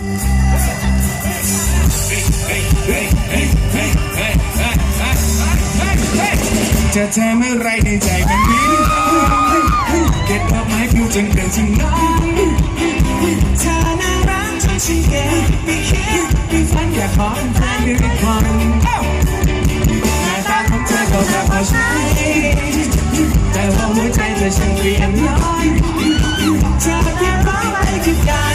จะทำอะไรในใจแบบนี้เก็บภาพไม้ผิวจนเกินจริงน้องเธอน่ารักจนฉันเก็บไปคิดไปฝันอยากขอเป็นแฟนด้วยคนหน้าตาของเธอก็จะพอใช้แต่ว่าหัวใจเธอฉันเปลี่ยนน้อยเธอเพียงเพราะอะไรคือการ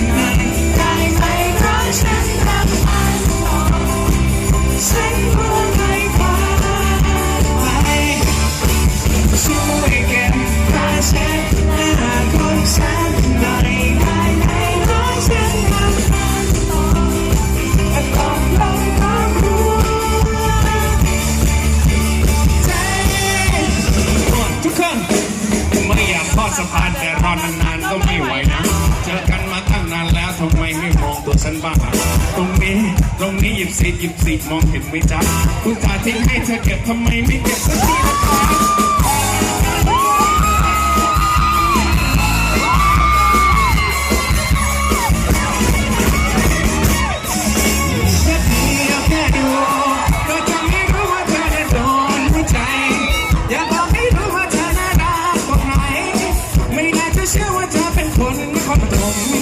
ฉันบ้างตรงนี้ตรงนี้หยิบสิหยิบสิมองเห็นไม่จ๊ะผู้จ่าทิ้งให้เธอเก็บทำไมไม่เก็บสักทีละจ๊ะชื่อว่าเธอเป็นคนนครปฐม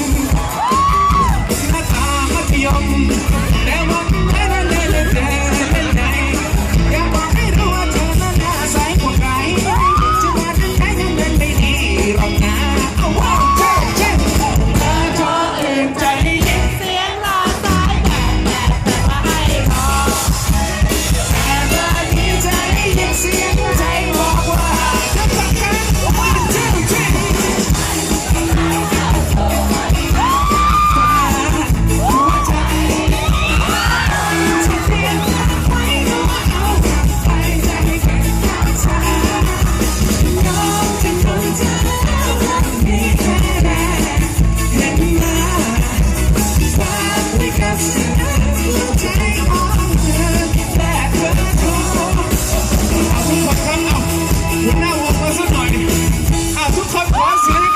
หน่อยอะทุกคนขอเสียง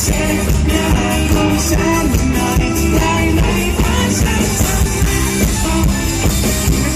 Silent night, silent night, silent night.